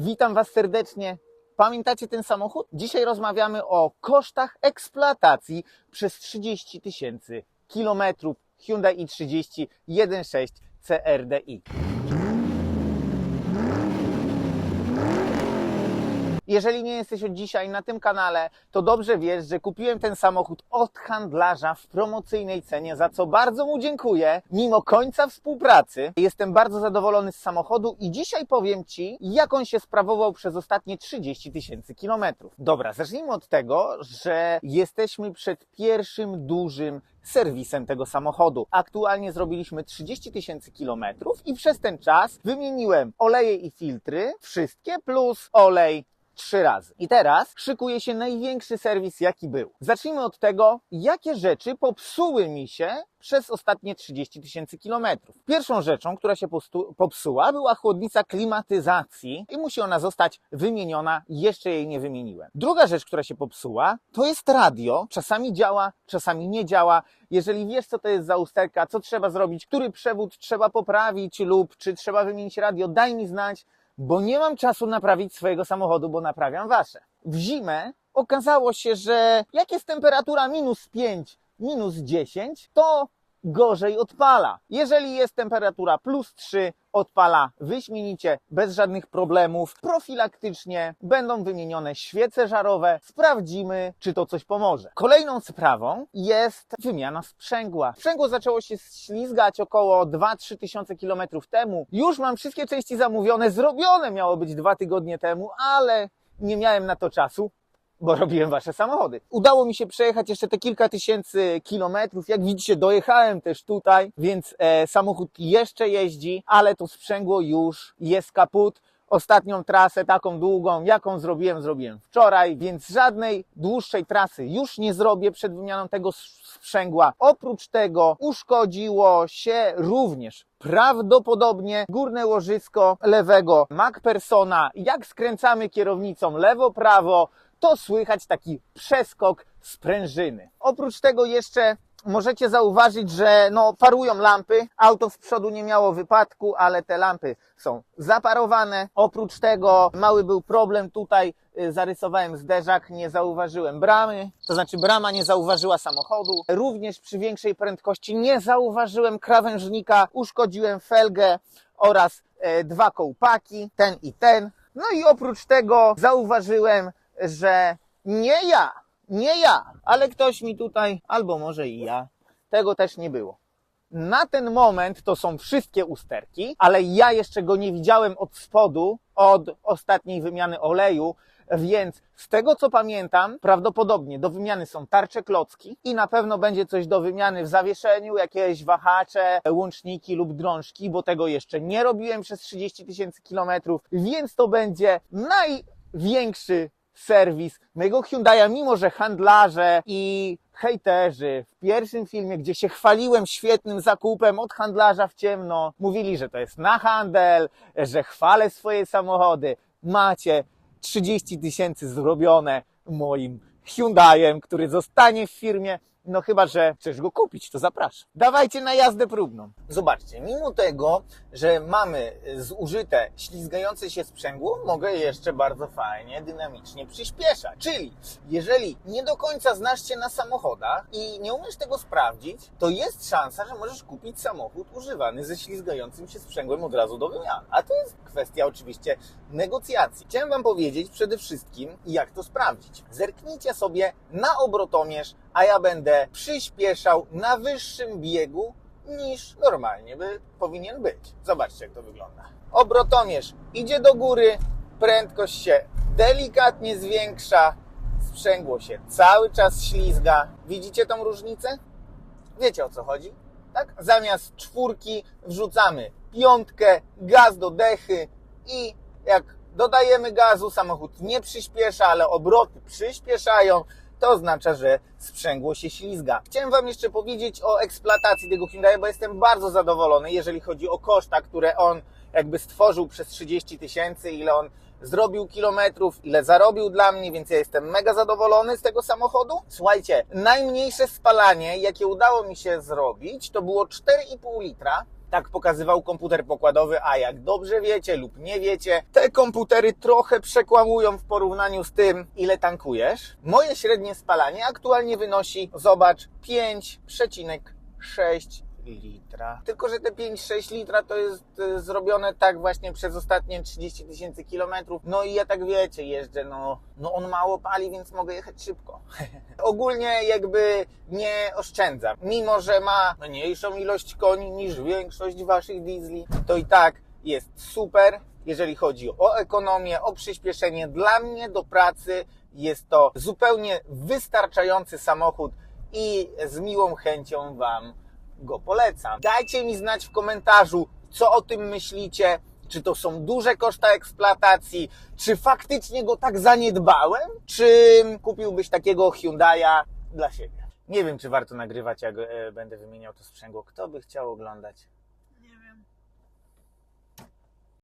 Witam Was serdecznie. Pamiętacie ten samochód? Dzisiaj rozmawiamy o kosztach eksploatacji przez 30 tysięcy kilometrów Hyundai i30 1.6 CRDI. Jeżeli nie jesteś od dzisiaj na tym kanale, to dobrze wiesz, że kupiłem ten samochód od handlarza w promocyjnej cenie, za co bardzo mu dziękuję. Mimo końca współpracy jestem bardzo zadowolony z samochodu i dzisiaj powiem Ci, jak on się sprawował przez ostatnie 30 tysięcy kilometrów. Dobra, zacznijmy od tego, że jesteśmy przed pierwszym dużym serwisem tego samochodu. Aktualnie zrobiliśmy 30 tysięcy kilometrów i przez ten czas wymieniłem oleje i filtry, wszystkie plus olej trzy razy. I teraz szykuje się największy serwis, jaki był. Zacznijmy od tego, jakie rzeczy popsuły mi się przez ostatnie 30 tysięcy kilometrów. Pierwszą rzeczą, która się popsuła, była chłodnica klimatyzacji i musi ona zostać wymieniona. Jeszcze jej nie wymieniłem. Druga rzecz, która się popsuła, to jest radio. Czasami działa, czasami nie działa. Jeżeli wiesz, co to jest za usterka, co trzeba zrobić, który przewód trzeba poprawić lub czy trzeba wymienić radio, daj mi znać bo nie mam czasu naprawić swojego samochodu, bo naprawiam wasze. W zimę okazało się, że jak jest temperatura minus 5, minus 10, to gorzej odpala. Jeżeli jest temperatura plus 3, odpala wyśmienicie, bez żadnych problemów. Profilaktycznie będą wymienione świece żarowe. Sprawdzimy, czy to coś pomoże. Kolejną sprawą jest wymiana sprzęgła. Sprzęgło zaczęło się ślizgać około 2-3 tysiące kilometrów temu. Już mam wszystkie części zamówione, zrobione miało być dwa tygodnie temu, ale nie miałem na to czasu bo robiłem wasze samochody. Udało mi się przejechać jeszcze te kilka tysięcy kilometrów. Jak widzicie, dojechałem też tutaj, więc e, samochód jeszcze jeździ, ale to sprzęgło już jest kaput. Ostatnią trasę, taką długą, jaką zrobiłem, zrobiłem wczoraj, więc żadnej dłuższej trasy już nie zrobię przed wymianą tego sprzęgła. Oprócz tego uszkodziło się również prawdopodobnie górne łożysko lewego MacPersona. Jak skręcamy kierownicą lewo-prawo, to słychać taki przeskok sprężyny. Oprócz tego jeszcze możecie zauważyć, że no, parują lampy. Auto z przodu nie miało wypadku, ale te lampy są zaparowane. Oprócz tego mały był problem tutaj. y, Zarysowałem zderzak, nie zauważyłem bramy, to znaczy brama nie zauważyła samochodu. Również przy większej prędkości nie zauważyłem krawężnika, uszkodziłem felgę oraz e, dwa kołpaki, ten i ten. No i oprócz tego zauważyłem, że nie ja, nie ja, ale ktoś mi tutaj, albo może i ja, tego też nie było. Na ten moment to są wszystkie usterki, ale ja jeszcze go nie widziałem od spodu, od ostatniej wymiany oleju, więc z tego co pamiętam, prawdopodobnie do wymiany są tarcze klocki i na pewno będzie coś do wymiany w zawieszeniu, jakieś wahacze, łączniki lub drążki, bo tego jeszcze nie robiłem przez 30 tysięcy kilometrów, więc to będzie największy serwis mojego Hyundai'a, mimo że handlarze i hejterzy w pierwszym filmie, gdzie się chwaliłem świetnym zakupem od handlarza w ciemno, mówili, że to jest na handel, że chwalę swoje samochody. Macie 30 tysięcy zrobione moim Hyundaiem, który zostanie w firmie. No chyba, że chcesz go kupić, to zapraszam. Dawajcie na jazdę próbną. Zobaczcie, mimo tego, że mamy zużyte ślizgające się sprzęgło, mogę jeszcze bardzo fajnie, dynamicznie przyspieszać. Czyli, jeżeli nie do końca znasz się na samochodach i nie umiesz tego sprawdzić, to jest szansa, że możesz kupić samochód używany ze ślizgającym się sprzęgłem od razu do wymiany. A to jest kwestia oczywiście negocjacji. Chciałem Wam powiedzieć przede wszystkim, jak to sprawdzić. Zerknijcie sobie na obrotomierz, a ja będę przyspieszał na wyższym biegu niż normalnie by powinien być. Zobaczcie, jak to wygląda. Obrotomierz idzie do góry, prędkość się delikatnie zwiększa, sprzęgło się cały czas ślizga. Widzicie tą różnicę? Wiecie o co chodzi? Tak? Zamiast czwórki wrzucamy piątkę, gaz do dechy i jak dodajemy gazu, samochód nie przyspiesza, ale obroty przyspieszają, to oznacza, że sprzęgło się ślizga. Chciałem Wam jeszcze powiedzieć o eksploatacji tego Hyundai, bo jestem bardzo zadowolony, jeżeli chodzi o koszta, które on jakby stworzył przez 30 tysięcy, ile on zrobił kilometrów, ile zarobił dla mnie, więc ja jestem mega zadowolony z tego samochodu. Słuchajcie, najmniejsze spalanie, jakie udało mi się zrobić, to było 4,5 litra Tak pokazywał komputer pokładowy, a jak dobrze wiecie lub nie wiecie, te komputery trochę przekłamują w porównaniu z tym, ile tankujesz. Moje średnie spalanie aktualnie wynosi, zobacz, 5,6 litra. Tylko, że te 5-6 litra to jest e, zrobione tak właśnie przez ostatnie 30 tysięcy kilometrów. No i ja tak wiecie, jeżdżę, no, no on mało pali, więc mogę jechać szybko. Ogólnie jakby nie oszczędzam. Mimo, że ma mniejszą ilość koni niż większość waszych diesli, to i tak jest super. Jeżeli chodzi o ekonomię, o przyspieszenie, dla mnie do pracy jest to zupełnie wystarczający samochód i z miłą chęcią Wam go polecam. Dajcie mi znać w komentarzu, co o tym myślicie. Czy to są duże koszta eksploatacji? Czy faktycznie go tak zaniedbałem? Czy kupiłbyś takiego Hyundai'a dla siebie? Nie wiem, czy warto nagrywać, jak e, będę wymieniał to sprzęgło. Kto by chciał oglądać?